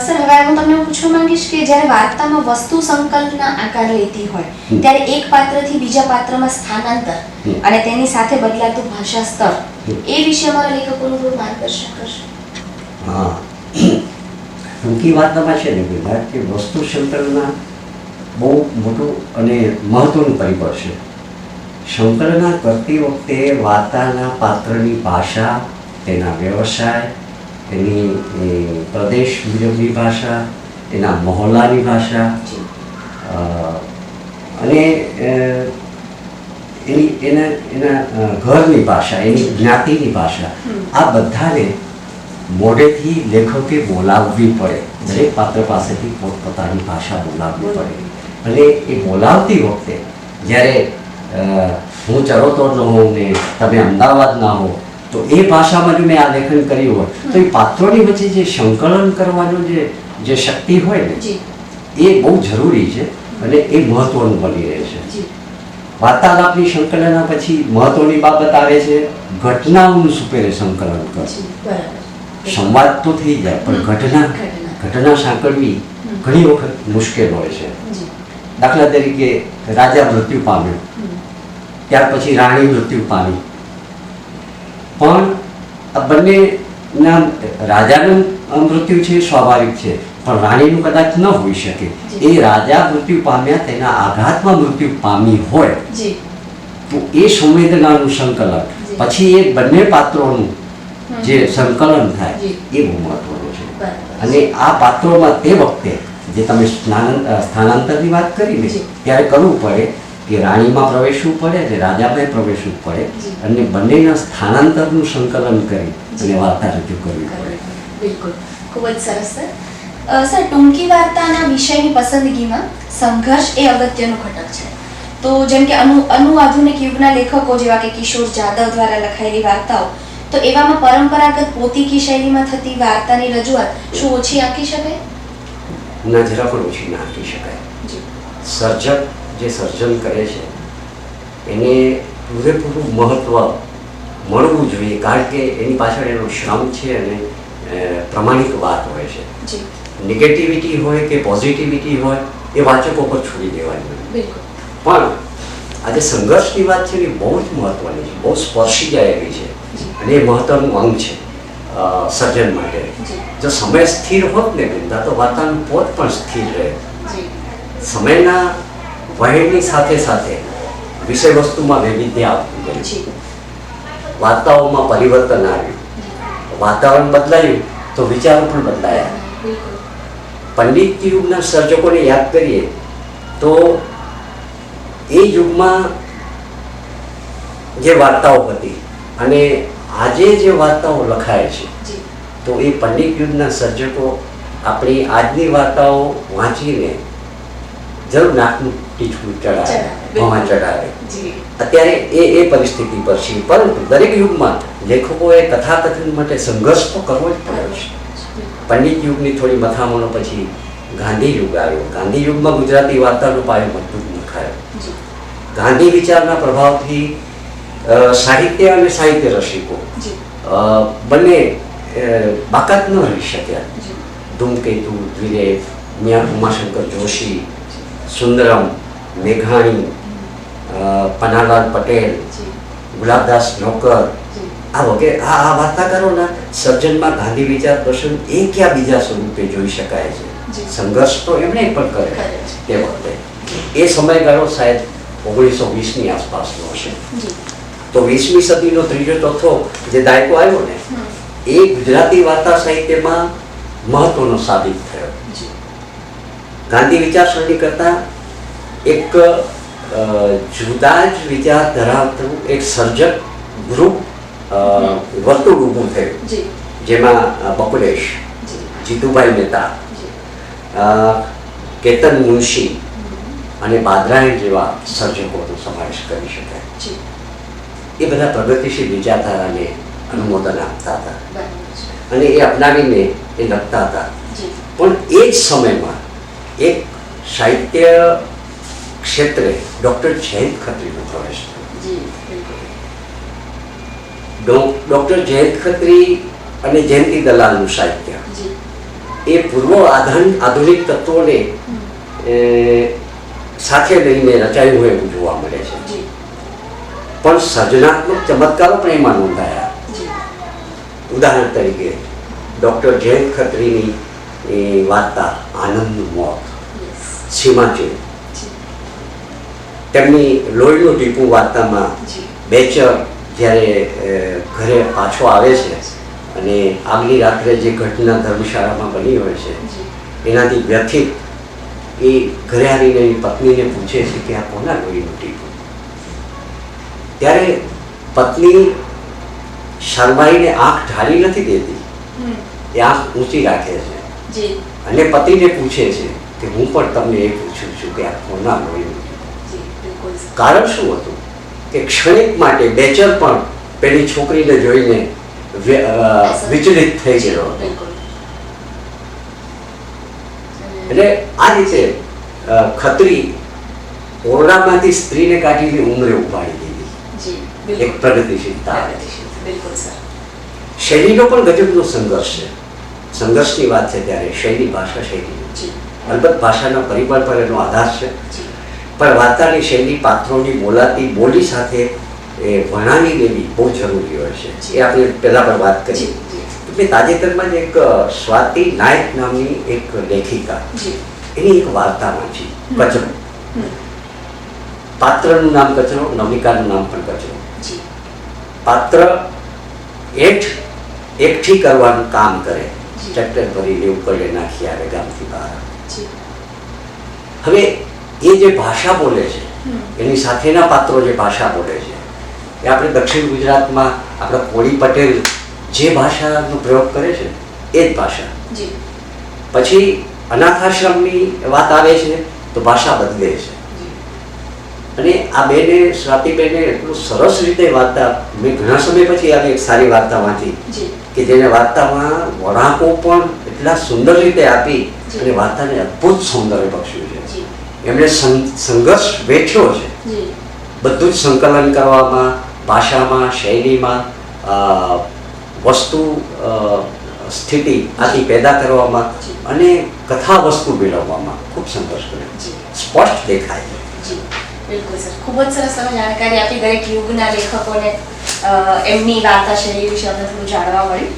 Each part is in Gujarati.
સર હવે હું તમને પૂછવા માંગીશ કે જ્યારે વાર્તામાં વસ્તુ સંકલ્પના આકાર લેતી હોય ત્યારે એક પાત્રથી બીજા પાત્રમાં સ્થાનાંતર અને તેની સાથે બદલાતું ભાષા સ્તર એ વિશે અમારા લેખકોનું થોડું માર્ગદર્શન કરશો? હા. ટૂંકી વાર્તામાં છે ને બેટા કે વસ્તુ સંકલનના બહુ મોટું અને મહત્વનું પરિબળ છે. સંકલના કરતી વખતે વાર્તાના પાત્રની ભાષા તેના વ્યવસાય એની પ્રદેશ મુજબની ભાષા એના મહોલ્લાની ભાષા અને એની એના એના ઘરની ભાષા એની જ્ઞાતિની ભાષા આ બધાને મોઢેથી લેખકે બોલાવવી પડે. દરેક પાત્ર પાસેથી પોતપોતાની ભાષા બોલાવવી પડે. અને એ બોલાવતી વખતે જ્યારે હું ચરોતર ન હોઉં ને તમે અમદાવાદ ના હો તો એ ભાષામાં જો મેં આ લેખન કર્યું હોય તો એ પાત્રોની વચ્ચે જે સંકલન કરવાનું જે જે શક્તિ હોય ને એ બહુ જરૂરી છે અને એ મહત્વનું બની રહે છે. વાર્તાલાપની સંકલનના પછી મહત્વની બાબત આવે છે ઘટનાઓનું સુપેરે સંકલન કરવું સંવાદ તો થઈ જાય પણ ઘટના ઘટના. ઘટના સાંકળવી ઘણી વખત મુશ્કેલ હોય છે. દાખલા તરીકે રાજા મૃત્યુ પામ્યો. ત્યાર પછી રાણી મૃત્યુ પામી. પણ આ બંનેના રાજાનું મૃત્યુ છે સ્વાભાવિક છે. પણ રાણીનું કદાચ ન હોઈ શકે. એ રાજા મૃત્યુ પામ્યા તેના આઘાતમાં મૃત્યુ પામી હોય. તો એ સંવેદનાનું સંકલન. પછી એ બંને પાત્રોનું જે સંકલન થાય એ બહુ મહત્વનું છે. અને આ પાત્રોમાં તે વખતે જે તમે સ્થાનાંતરની વાત કરી ને ત્યારે કરવું પડે કે રાણીમાં પ્રવેશવું પડે અને રાજામાં પ્રવેશવું પડે. અને બંનેના સ્થાનાંતરનું સંકલન કરી અને વાર્તા રજૂ કરવી પડે. બિલકુલ. ખૂબ જ સરસ સર. સર ટૂંકી વાર્તાના વિષયની પસંદગીમાં સંઘર્ષ એ અગત્યનો ઘટક છે. તો જેમ કે અનુ અનુ આધુનિક યુગના લેખકો જેવા કે કિશોર જાદવ દ્વારા લખાયેલી વાર્તાઓ તો એવામાં પરંપરાગત પોતીકી શૈલીમાં થતી વાર્તાની રજૂઆત શું ઓછી આંકી શકાય? ના જરા પણ ઓછી ના આંકી શકાય. સર્જક જે સર્જન કરે છે એને પૂરેપૂરું મહત્ત્વ મળવું જોઈએ કારણ કે એની પાછળ એનો શ્રમ છે અને પ્રમાણિક વાત હોય છે. નેગેટિવિટી હોય કે પોઝિટિવિટી હોય એ વાચકો પર છોડી દેવાની પણ આજે સંઘર્ષની વાત છે એ બહુ જ મહત્વની છે બહુ સ્પર્શી જાય એવી છે. અને એ મહત્વનું અંગ છે સર્જન માટે. જો. સમય સ્થિર હોત ને બિંદા તો વાતાવરણ પોત પણ સ્થિર રહે. સમયના વહેણની સાથે સાથે વિષય વસ્તુમાં વૈવિધ્ય આવતું ગયું. છે વાર્તાઓમાં પરિવર્તન આવ્યું. વાતાવરણ બદલાયું તો વિચારો પણ બદલાયા. પંડિત યુગના સર્જકોને યાદ કરીએ તો એ યુગમાં જે વાર્તાઓ હતી અને આજે જે વાર્તાઓ લખાય છે તો એ પંડિત યુગના સર્જકો આપણી આજની વાર્તાઓ વાંચીને જરૂર નાકનું ચડાવે ચડાવે અત્યારે એ એ પરિસ્થિતિ પર છે પરંતુ દરેક યુગમાં લેખકોએ કથાકથન માટે સંઘર્ષ તો કરવો જ પડ્યો છે. પંડિત યુગની થોડી મથામણો પછી ગાંધી યુગ આવ્યો. ગાંધી યુગમાં ગુજરાતી વાર્તાનો પાયો મજબૂત નખાયો. ગાંધી વિચારના પ્રભાવથી સાહિત્ય અને સાહિત્ય રસિકો બંને બાકાત ન રહી શક્યા. ધૂમકેતુ દ્વિરેફ મિયા ઉમાશંકર જોશી સુંદરમ મેઘાણી પનાલાલ પન્નાલાલ પટેલ ગુલાબદાસ નોકર. આ વગેરે આ આ વાર્તાકારોના સર્જનમાં ગાંધી વિચાર દર્શન એ ક્યાં બીજા સ્વરૂપે જોઈ શકાય છે? સંઘર્ષ તો એમણે પણ કરે. તે વખતે. એ સમયગાળો સાહેબ ઓગણીસો વીસની આસપાસનો હશે. તો વીસમી સદીનો ત્રીજો ચોથો જે દાયકો આવ્યો ને એ ગુજરાતી વાર્તા સાહિત્યમાં મહત્વનો સાબિત થયો. ગાંધી વિચારસરણી કરતાં એક જુદા જ વિચાર ધરાવતું એક સર્જક ગ્રુપ વર્તુળ ઊભું થયું. જેમાં બકુલેશ જીતુભાઈ મહેતા કેતન મુનશી અને બાદરાયણ જેવા સર્જકોનો સમાવેશ કરી શકાય. એ બધા પ્રગતિશીલ વિચારધારાને અનુમોદન આપતા હતા. અને એ અપનાવીને એ લખતા હતા. પણ એ જ સમયમાં એક સાહિત્ય ક્ષેત્રે ડૉક્ટર જયંત ખત્રીનો પ્રવેશ થયો ડૉક્ટર જયંત ખત્રી અને જયંતિ દલાલનું સાહિત્ય. એ પૂર્વ આધુનિક આધુનિક તત્વોને સાથે લઈને રચાયું હોય એવું જોવા મળે છે. પણ સર્જનાત્મક ચમત્કારો પણ એમાં નોંધાયા ઉદાહરણ તરીકે ડૉક્ટર જયંત ખત્રીની વાર્તા આનંદનું મોત. જી તેમની લોહીનું ટીપું વાર્તામાં બેચર જ્યારે ઘરે પાછો આવે છે અને આગલી રાત્રે જે ઘટના ધર્મશાળામાં બની હોય છે એનાથી વ્યથિત એ ઘરે આવીને એની પત્નીને પૂછે છે કે આ કોના લોહીનું ટીપું? ત્યારે પત્ની શરમાઈને આંખ ઢાળી નથી દેતી. એ આંખ ઊંચી રાખે છે. અને પતિને પૂછે છે કે હું પણ તમને એ પૂછું છું કે આ કોના લોહીનું ટીપું જી બિલકુલ સર કારણ શું હતું? કે ક્ષણિક માટે બેચર પણ પેલી છોકરીને જોઈને વિચલિત થઈ ગયો હતો. એટલે આ રીતે ખત્રી ઓરડામાંથી સ્ત્રીને કાઢીને ઉંમરે ઉપાડી દીધી. એક પ્રગતિશીલતા શૈલીનો પણ ગજબનો સંઘર્ષ છે. સંઘર્ષની વાત છે ત્યારે શૈલી ભાષા શૈલી. અલબત્ત ભાષાના પરિબળ પર એનો આધાર છે. પણ વાર્તાની શૈલી પાત્રોની બોલાતી બોલી સાથે એ વણાવી લેવી બહુ જરૂરી હોય છે. એ આપણે પહેલા પણ વાત કરી. મેં તાજેતરમાં જ એક સ્વાતિ નાયક નામની એક લેખિકા એની એક વાર્તા વાંચી. કચરો. પાત્રનું નામ કચરો નમિકાનું નામ પણ કચરો. પાત્ર એઠ એકઠી કરવાનું કામ કરે. ટ્રેક્ટર ભરીને ઉપર લઈ નાખી આવે ગામથી બહાર. હવે એ જે ભાષા બોલે છે એની સાથેના પાત્રો જે ભાષા બોલે છે એ આપણે દક્ષિણ ગુજરાતમાં આપણા કોળી પટેલ જે ભાષાનો પ્રયોગ કરે છે એ જ ભાષા. પછી અનાથાશ્રમની વાત આવે છે તો ભાષા બદલે છે. અને આ બેને સ્વાતિબેને એટલું સરસ રીતે વાર્તા મેં ઘણા સમય પછી આવી એક સારી વાર્તા વાંચી કે જેને વાર્તામાં વળાંકો પણ એટલા સુંદર રીતે આપી અને વાર્તાને અદ્ભુત સૌંદર્ય બક્ષ્યું. એમણે સંઘર્ષ વેઠ્યો છે. બધું જ સંકલન કરવામાં ભાષામાં શૈલીમાં વસ્તુ સ્થિતિ આથી પેદા કરવામાં અને કથા વસ્તુ મેળવવામાં ખૂબ સંઘર્ષ કર્યો. સ્પષ્ટ દેખાય. છે બિલકુલ સર. ખૂબ જ સરસ તમે જાણકારી આપી દરેક યુગના લેખકોને એમની વાર્તા શૈલી વિશે અમને થોડું જાણવા મળ્યું.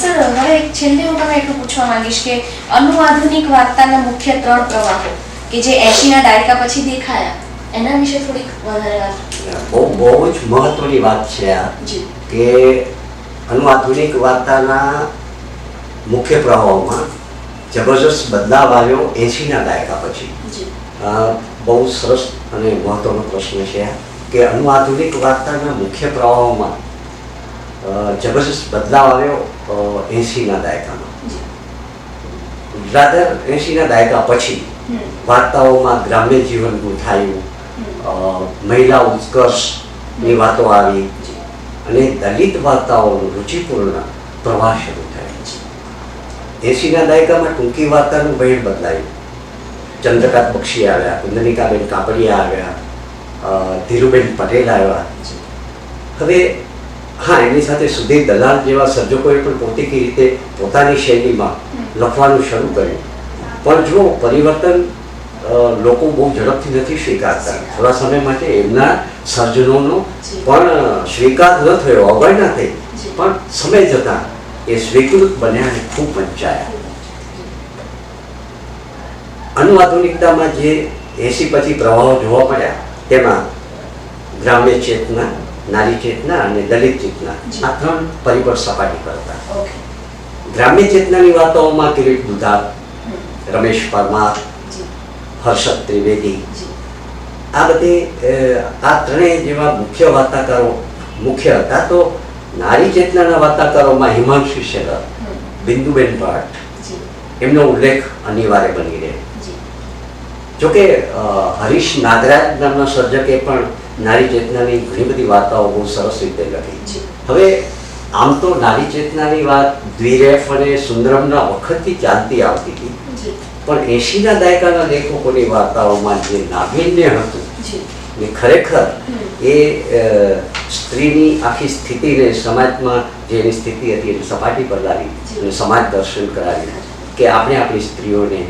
સર હવે છેલ્લે હું તમે એટલું પૂછવા માંગીશ કે અનુઆધુનિક વાર્તાના મુખ્ય ત્રણ પ્રવાહો કે જે એંશીના દાયકા પછી દેખાયા એના વિશે થોડીક વધારે વાત. બહુ બહુ જ મહત્વની વાત છે આ. કે અનુઆધુનિક વાર્તાના મુખ્ય પ્રવાહોમાં જબરજસ્ત બદલાવ આવ્યો એંશીના દાયકા પછી. બહુ સરસ અને મહત્વનો પ્રશ્ન છે કે અનુઆધુનિક વાર્તાના મુખ્ય પ્રવાહોમાં જબરજસ્ત બદલાવ આવ્યો એંશીના દાયકામાં. ગુજરાત એંશીના દાયકા પછી વાર્તાઓમાં ગ્રામ્ય જીવન ગૂંથાયું મહિલા ઉત્કર્ષની વાતો આવી. અને દલિત વાર્તાઓનો રુચિપૂર્ણ પ્રવાહ શરૂ થયો છે. એસીના દાયકામાં ટૂંકી વાર્તાનું વહેણ બદલાયું. ચંદ્રકાંત બક્ષી આવ્યા, કુંદનિકાબેન કાપડિયા આવ્યા ધીરુબેન પટેલ આવ્યા. હવે, હા, એની સાથે સુધીર દલાલ જેવા સર્જકોએ પણ પોતીકી રીતે પોતાની શૈલીમાં લખવાનું શરૂ કર્યું. પણ જો પરિવર્તન લોકો બહુ ઝડપથી નથી સ્વીકારતા. થોડા સમય માટે એમના સર્જનોનો પણ સ્વીકાર ન થયો અવગણના થઈ. પણ સમય જતાં એ સ્વીકૃત બન્યા અને ખૂબ વંચાયા. અનુઆધુનિકતામાં જે એસી પછી પ્રવાહો જોવા મળ્યા તેમાં ગ્રામ્ય ચેતના નારી ચેતના અને દલિત ચેતના આ ત્રણ પરિબળ સપાટી કરતા ગ્રામ્ય ચેતનાની વાતોમાં કિરીટ હમ રમેશ પરમાર હર્ષદ ત્રિવેદી. આ બધી આ ત્રણેય જેવા મુખ્ય વાર્તાકારો મુખ્ય હતા તો નારી ચેતનાના વાર્તાકારોમાં હિમાંશુ શેલર બિંદુબેન ભટ્ટ એમનો ઉલ્લેખ અનિવાર્ય બની રહે. જી. જોકે હરીશ નાગરાજ નામના સર્જકે પણ નારી ચેતનાની ઘણી બધી વાર્તાઓ બહુ સરસ રીતે લખી. છે હવે આમ તો નારી ચેતનાની વાત દ્વિરેફ અને સુંદરમના વખતથી ચાલતી આવતી હતી. પણ એંશીના દાયકાના લેખકોની વાર્તાઓમાં જે નાવીન્ય હતું એ ને ખરેખર એ સ્ત્રીની આખી સ્થિતિને સમાજમાં જેની સ્થિતિ હતી એને સપાટી પર લાવી અને સમાજ દર્શન કરાવી કે આપણે આપણી સ્ત્રીઓને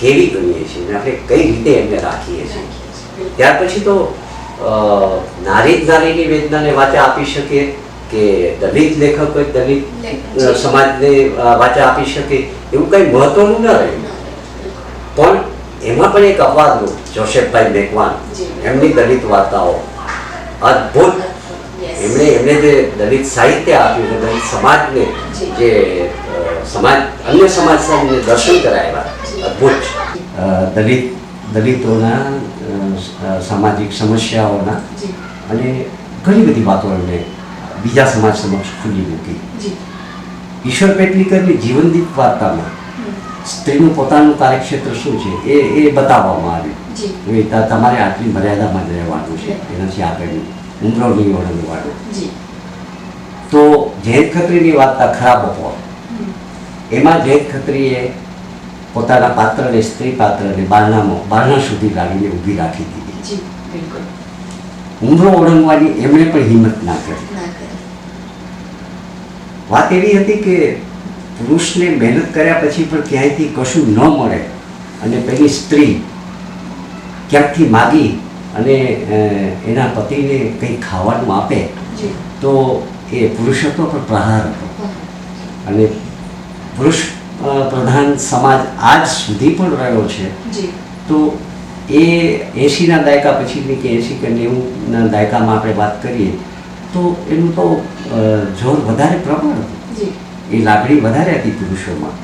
કેવી ગણીએ છીએ અને આપણે કઈ રીતે એમને રાખીએ છીએ. ત્યાર પછી તો નારી જ નારીની વેદનાને વાચા આપી શકે કે દલિત લેખક દલિત સમાજને વાચા આપી શકે એવું કંઈ મહત્વનું ન રહ્યું પણ એમાં પણ એક અપવાદનું જોસેફભાઈ મેકવાન. એમની દલિત વાર્તાઓ. અદ્ભુત. એમણે એમણે જે દલિત સાહિત્ય આપ્યું છે દલિત સમાજને જે. સમાજ અન્ય સમાજ સામે દર્શન કરાવ્યા. અદ્ભુત. દલિત દલિતોના સામાજિક સમસ્યાઓના અને ઘણી બધી વાતો એમણે બીજા સમાજ સમક્ષ ખુલ્લી મૂકી ઈશ્વર પેટલીકરની જીવનદીપ વાર્તામાં. સ્ત્રીનું પોતાનું કાર્યક્ષેત્ર શું છે એ એ બતાવવામાં આવ્યું હવે તમારે આટલી મર્યાદામાં જ રહેવાનું છે એનાથી આગળની ઉમરો નહીં ઓળંગવાનું તો જયંત ખત્રીની વાર્તા ખરાબ બપોર એમાં જયંત ખત્રીએ પોતાના પાત્રને સ્ત્રી પાત્રને બારણામાં બારણા સુધી લાવીને ઊભી રાખી દીધી. ઉમરો ઓળંગવાની એમણે પણ હિંમત ના કરી. વાત એવી હતી કે પુરુષને મહેનત કર્યા પછી પણ ક્યાંયથી કશું ન મળે અને પેલી સ્ત્રી ક્યાંકથી માગી અને એના પતિને કંઈ ખાવાનું આપે તો એ પુરુષ હતો પણ પ્રહાર હતો. અને પુરુષ પ્રધાન સમાજ આજ સુધી પણ રહ્યો છે. તો એ એંશીના દાયકા પછીની કે એંશી કે નેવુંના દાયકામાં આપણે વાત કરીએ તો એનું તો જોર વધારે પ્રબળ હતું. એ લાગણી વધારે હતી પુરુષોમાં.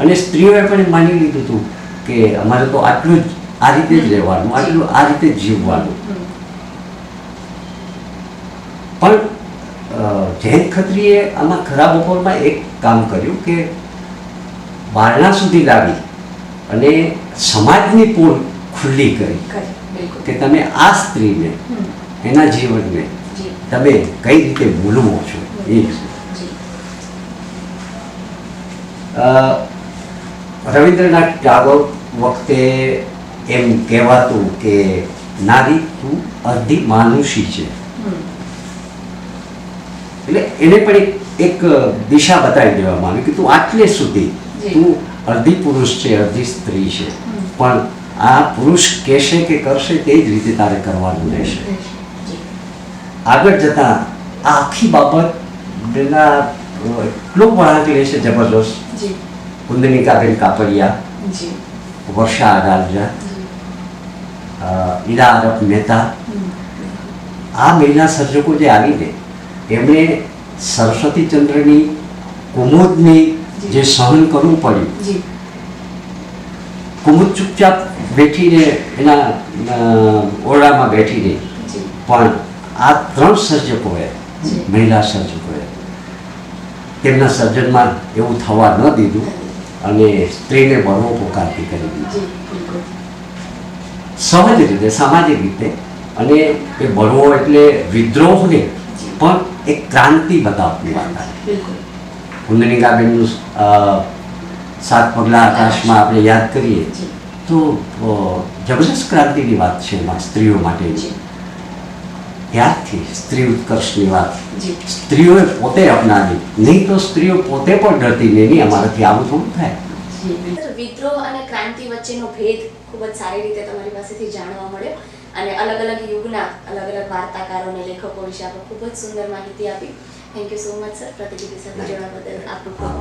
અને સ્ત્રીઓએ પણ માની લીધું હતું કે અમારે તો આટલું જ આ રીતે જ રહેવાનું આટલું આ રીતે જ જીવવાનું. પણ જૈન જયંત ખત્રીએ આમાં ખરા બપોરમાં એક કામ કર્યું કે બારણા સુધી લાવી અને સમાજની પોલ ખુલ્લી કરી કે તમે આ સ્ત્રીને એના જીવનને તમે કઈ રીતે ભૂલવો છો? એ રવિન્દ્રનાથ ટાગોર વખતે એમ કહેવાતું કે નારી તું અર્ધી માનુષી છે. એટલે એને પણ એક એક દિશા બતાવી દેવામાં આવી કે તું આટલે સુધી તું અર્ધી પુરુષ છે અર્ધી સ્ત્રી છે. પણ આ પુરુષ કહેશે કે કરશે તે જ રીતે તારે કરવાનું રહેશે. આગળ જતા આ આખી બાબત એના એટલો વળાંક લે છે જબરદસ્ત કુંદની કાબેન કાપડિયા વર્ષા આડાલજા ઈરા આરબ મહેતા. આ મહિલા સર્જકો જે આવીને એમણે સરસ્વતીચંદ્રની કુમુદની જે. સહન કરવું પડ્યું. કુમુદ ચૂપચાપ બેઠીને એના ઓરડામાં બેઠીને પણ આ ત્રણ સર્જકોએ. મહિલા સર્જકોએ. તેમના સર્જનમાં એવું થવા ન દીધું અને સ્ત્રીને બળવો પોકારતી કરી દીધી. સહજ રીતે સામાજિક રીતે અને એ બળવો એટલે વિદ્રોહને પણ એક ક્રાંતિ બતાવતી વાર્તા કુંદનિકાબેનનું સાત પગલા આકાશમાં આપણે યાદ કરીએ તો અ, જબરદસ્ત ક્રાંતિની વાત છે એમાં સ્ત્રીઓ માટેની. ત્યારથી સ્ત્રી ઉત્કર્ષની વાત. સ્ત્રીઓએ પોતે અપનાવી. નહીં તો સ્ત્રીઓ પોતે પણ ડરતી નહીં અમારાથી આવું થોડું થાય. વિદ્રોહ અને ક્રાંતિ વચ્ચેનો ભેદ ખૂબ જ સારી રીતે તમારી પાસેથી જાણવા મળ્યો અને અલગ અલગ યુગના અલગ અલગ વાર્તાકારો અને લેખકો વિશે આપણે ખૂબ જ સુંદર માહિતી આપી. Thank you so much sir પ્રતિનિધિ સાથે જોડવા બદલ આપનો ખૂબ